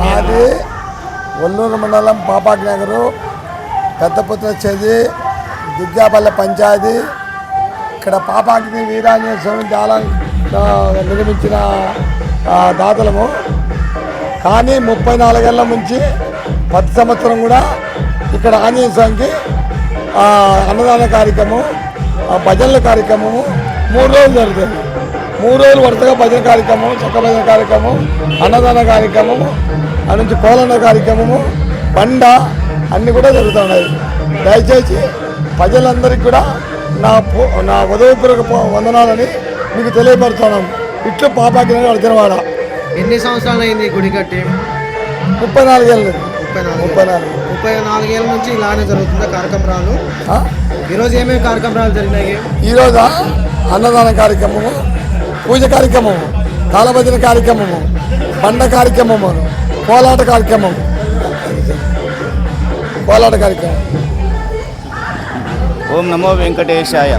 మాది ఒల్లూరు మండలం పాపాకి నగరు పెద్దపుత్ర చేది దుర్గాపల్లె పంచాయతీ. ఇక్కడ పాపాకి వీరాంజనేయ స్వామి దాళం నిర్మించిన దాతలము. కానీ ముప్పై నాలుగేళ్ళ నుంచి ప్రతి సంవత్సరం కూడా ఇక్కడ ఆంజనేయ స్వామికి అన్నదాన కార్యక్రమం భజనల కార్యక్రమము మూడు రోజులు జరుగుతుంది. మూడు రోజులు వరుసగా భజన కార్యక్రమం చక్క భజన కార్యక్రమం అన్నదాన కార్యక్రమము ఆ నుంచి కోలన్న కార్యక్రమము బండ అన్నీ కూడా జరుగుతున్నాయి దయచేసి ప్రజలందరికీ కూడా నా నా ఉదయపూర్వక వందనాలని మీకు తెలియపరుస్తున్నాం. ఇట్లు పాపాకి అర్జునవాడ. ఎన్ని సంవత్సరాలు అయింది గుడి కట్టి? ముప్పై నాలుగేళ్ళు. ముప్పై నాలుగు. ముప్పై నాలుగు. ముప్పై నాలుగేళ్ళ నుంచి ఇలానే జరుగుతుంది కార్యక్రమాలు? ఈరోజు ఏమేమి కార్యక్రమాలు జరిగినాయి? ఈరోజు అన్నదాన కార్యక్రమము పూజ కార్యక్రమము తాళభజన కార్యక్రమము బండ కార్యక్రమము కోలాట కార్యక్రమం. కోలాట కార్యక్రమం. ఓం నమో వెంకటేశాయ.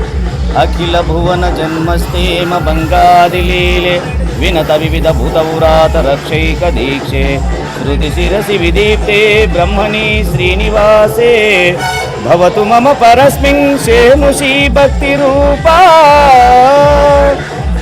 అఖిల భువన జన్మస్థేమ బంగాదిలీలే. వినత వివిధ భూతవురాత రక్షైక దీక్షే. శృతి శిరసి విదీప్తే బ్రహ్మణి శ్రీనివాసే. భవతు మమ పరస్మిన్ శేముషీ భక్తి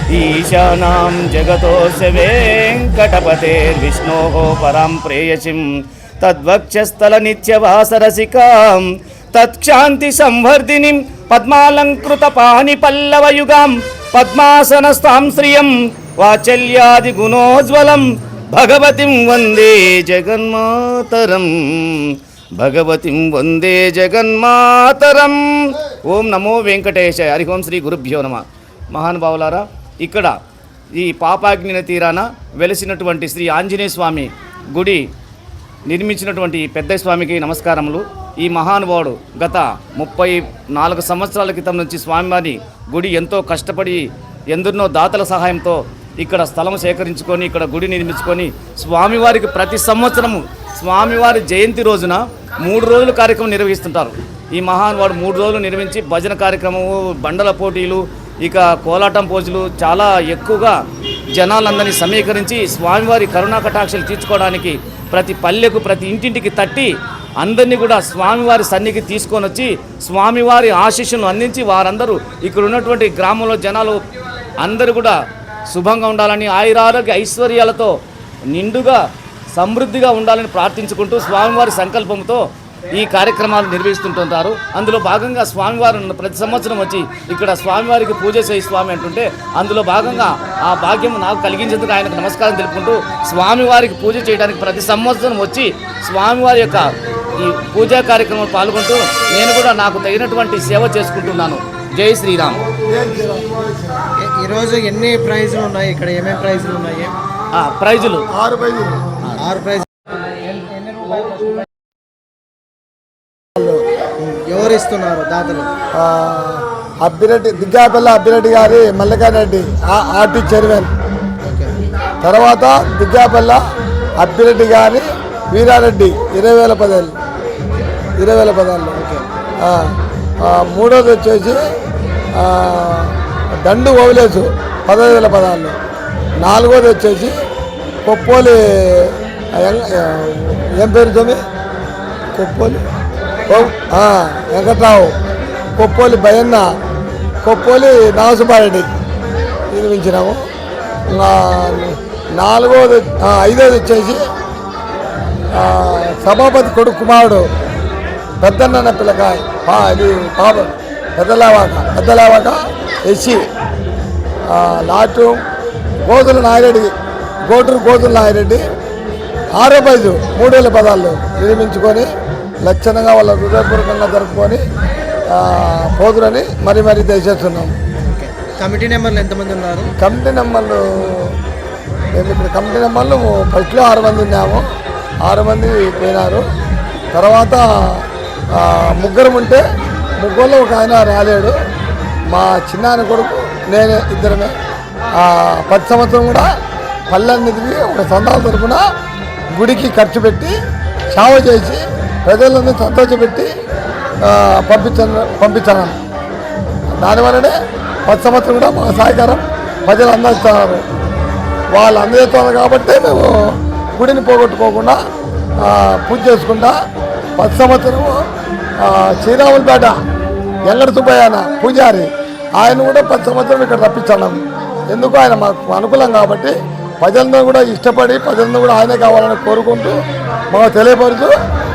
రూపా ఈశానాం జగతోస్య వెంకటపతేర్విష్ణోः పరాం ప్రేయసిం తద్వక్షస్థల నిత్యవాసరసికాం తత్క్షాంతి సంవర్ధినిం పద్మాలంకృత పాణి పల్లవయుగాం పద్మాసనస్తాం శ్రియం వాచల్యాది గుణోజ్వలం భగవతిం వందే జగన్మాతరం భగవతిం వందే జగన్మాతరం ఓం నమో వెంకటేశాయ హరి ఓం శ్రీ గురుభ్యో నమ మహానుభావులారా ఇక్కడ ఈ పాపాగ్నిన తీరాన వెలిసినటువంటి శ్రీ ఆంజనేయ స్వామి గుడి నిర్మించినటువంటి ఈ పెద్ద స్వామికి నమస్కారములు. ఈ మహానుభావుడు గత ముప్పై నాలుగు సంవత్సరాల క్రితం నుంచి స్వామివారి గుడి ఎంతో కష్టపడి ఎందరినో దాతల సహాయంతో ఇక్కడ స్థలం సేకరించుకొని ఇక్కడ గుడి నిర్మించుకొని స్వామివారికి ప్రతి సంవత్సరము స్వామివారి జయంతి రోజున మూడు రోజుల కార్యక్రమం నిర్వహిస్తుంటారు. ఈ మహానుభావుడు మూడు రోజులు నిర్మించి భజన కార్యక్రమము బండల పోటీలు ఇక కోలాటం పోజులు చాలా ఎక్కువగా జనాలందరినీ సమీకరించి స్వామివారి కరుణా కటాక్షలు తీర్చుకోవడానికి ప్రతి పల్లెకు ప్రతి ఇంటింటికి తట్టి అందరినీ కూడా స్వామివారి సన్నిధికి తీసుకొని వచ్చి స్వామివారి ఆశీస్సులను అందించి వారందరూ ఇక్కడ ఉన్నటువంటి గ్రామంలో జనాలు అందరూ కూడా శుభంగా ఉండాలని ఆయురారోగ్య ఐశ్వర్యాలతో నిండుగా సమృద్ధిగా ఉండాలని ప్రార్థించుకుంటూ స్వామివారి సంకల్పంతో ఈ కార్యక్రమాలు నిర్వహిస్తుంటుంటారు. అందులో భాగంగా స్వామివారు ప్రతి సంవత్సరం వచ్చి ఇక్కడ స్వామివారికి పూజ చేయి స్వామి అంటుంటే అందులో భాగంగా ఆ భాగ్యం నాకు కలిగించేందుకు ఆయనకు నమస్కారం తెలుపుకుంటూ స్వామివారికి పూజ చేయడానికి ప్రతి సంవత్సరం వచ్చి స్వామివారి యొక్క ఈ పూజా కార్యక్రమంలో పాల్గొంటూ నేను కూడా నాకు తగినటువంటి సేవ చేసుకుంటున్నాను. జై శ్రీరామ్. ఈరోజు ఎన్ని ప్రైజులు ఉన్నాయి? ఇక్కడ ఏమేమి ప్రైజులు ఉన్నాయి? ఆ, ప్రైజులు. ఆరు పైలు ఆరు ప్రైజ్ ఇస్తున్నారు దాతలు? అబ్బిరెడ్డి దిగ్గాపల్లి అబ్బిరెడ్డి గారి మల్లికారెడ్డి ఆర్టీ చైర్మన్. ఓకే తర్వాత దిగ్గాపల్ల అబ్బిరెడ్డి గారి వీరారెడ్డి ఇరవై వేల పదాలు ఇరవై వేల పదాలు మూడోది వచ్చేసి దండు ఓవలేసు పదహైదు వేల పదాలు. నాలుగోది వచ్చేసి కొప్పోలి ఏం పేరు తొమ్మిది కొప్పోలి. వెంకట్రావు కొప్పోలి భయన్న కొప్పోలి నాగసుబ్బారెడ్డి. నిర్మించినాము నాలుగోది ఐదోది వచ్చేసి సభాపతి కొడుకు కుమారుడు పెద్దన్న పిల్లకాయ పా ఇది పాప పెద్దలేవాక పెద్దలేవాక ఎస్సి. లాటు గోతుల నాగిరెడ్డి గోటూరు గోతుల నాగిరెడ్డి. ఆరో పైజు మూడు వేల పదాలు నిర్మించుకొని లక్షణంగా వాళ్ళ హృదయపూర్వకంగా జరుపుకొని పోదురని మరీ మరీ దయచేస్తున్నాం కమిటీ నెంబర్లు ఎంతమంది ఉన్నారు? కమిటీ నెంబర్లు మేము ఇప్పుడు కమిటీ నెంబర్లు ఫస్ట్లో ఆరు మంది ఉన్నాము. ఆరు మంది పోయినారు. తర్వాత ముగ్గురం ఉంటే ముగ్గురులో ఒక ఆయన రాలేడు. మా చిన్నాయన కొడుకు నేనే ఇద్దరమే. ప్రతి సంవత్సరం కూడా పల్లెన్నిటికి ఒక సందాల తరపున గుడికి ఖర్చు పెట్టి సేవ చేసి ప్రజలను సంతోషపెట్టి ఆ, పంపించాను దానివల్లనే పది సంవత్సరం కూడా మా సహకారం ప్రజలు అందిస్తున్నారు వాళ్ళు అందజేస్తున్నారు కాబట్టి మేము గుడిని పోగొట్టుకోకుండా పూజ చేసుకుంటా పది సంవత్సరము శ్రీరాములపేట ఎంగడ సుబ్బయ్యన పూజారి ఆయన కూడా పది సంవత్సరం ఇక్కడ రప్పించడం. ఎందుకు ఆయన మాకు అనుకూలం కాబట్టి ప్రజలను కూడా ఇష్టపడి ప్రజలను కూడా ఆయనే కావాలని కోరుకుంటూ మాకు తెలియపరుచు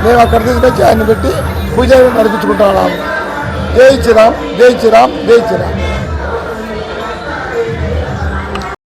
మేము అక్కడ తీసుకొచ్చి ఆయన పెట్టి పూజ నడిపించుకుంటున్నాము జై శ్రీరామ్ జై శ్రీరామ్ జై శ్రీరామ్.